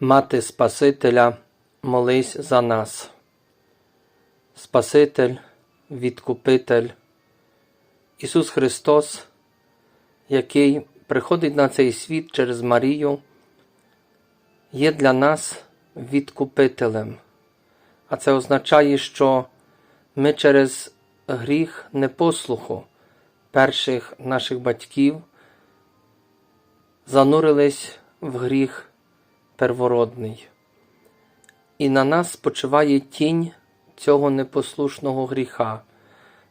Мати Спасителя, молись за нас. Спаситель, Відкупитель, Ісус Христос, який приходить на цей світ через Марію, є для нас відкупителем. А це означає, що ми через гріх непослуху перших наших батьків занурились в гріх первородний. І на нас спочиває тінь цього непослушного гріха,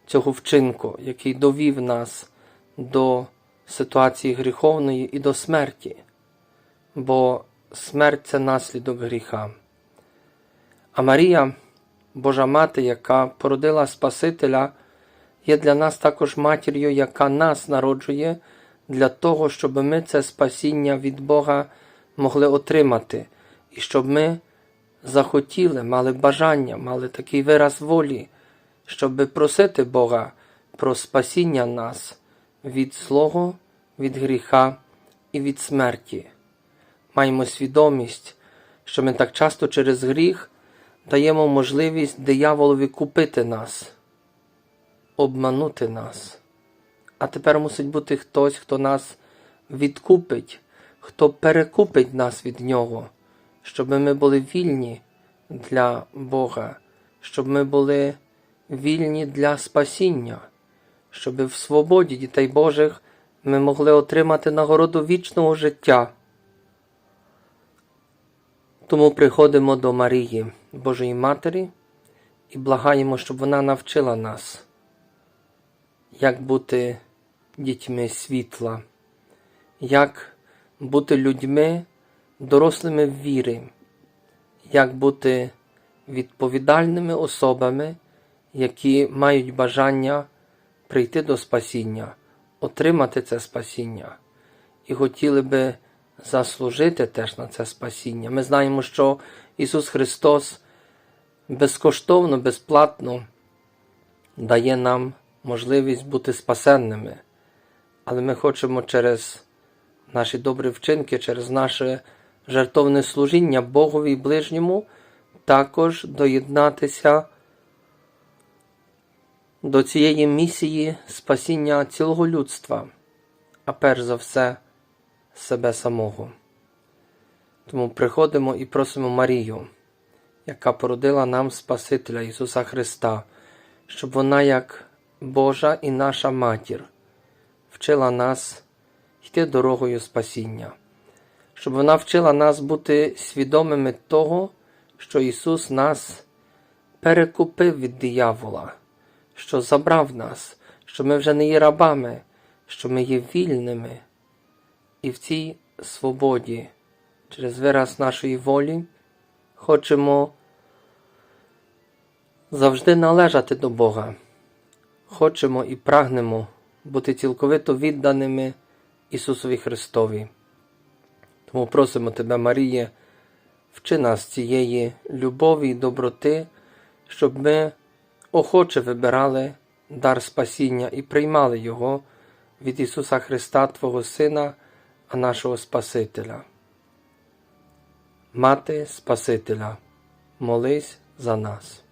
цього вчинку, який довів нас до ситуації гріховної і до смерті, бо смерть це наслідок гріха. А Марія, Божа Мати, яка породила Спасителя, є для нас також матір'ю, яка нас народжує для того, щоб ми це спасіння від Бога могли отримати, і щоб ми захотіли, мали бажання, мали такий вираз волі, щоб просити Бога про спасіння нас від злого, від гріха і від смерті. Маємо свідомість, що ми так часто через гріх даємо можливість дияволові купити нас, обманути нас. А тепер мусить бути хтось, хто нас відкупить, хто перекупить нас від нього, щоб ми були вільні для Бога, щоб ми були вільні для спасіння, щоб в свободі дітей Божих ми могли отримати нагороду вічного життя. Тому приходимо до Марії, Божої Матері, і благаємо, щоб вона навчила нас, як бути дітьми світла, як бути людьми, дорослими в вірі, як бути відповідальними особами, які мають бажання прийти до спасіння, отримати це спасіння і хотіли би заслужити теж на це спасіння. Ми знаємо, що Ісус Христос безкоштовно, безплатно дає нам можливість бути спасенними, але ми хочемо через наші добрі вчинки, через наше жертовне служіння Богові і ближньому також доєднатися до цієї місії спасіння цілого людства, а перш за все себе самого. Тому приходимо і просимо Марію, яка породила нам Спасителя Ісуса Христа, щоб вона, як Божа і наша матір, вчила нас йти дорогою спасіння, щоб вона вчила нас бути свідомими того, що Ісус нас перекупив від диявола, що забрав нас, що ми вже не є рабами, що ми є вільними. І в цій свободі, через вираз нашої волі, хочемо завжди належати до Бога. Хочемо і прагнемо бути цілковито відданими Ісусові Христові. Тому просимо Тебе, Маріє, вчи нас цієї любові і доброти, щоб ми охоче вибирали дар спасіння і приймали Його від Ісуса Христа, Твого Сина, а нашого Спасителя. Мати Спасителя, молись за нас.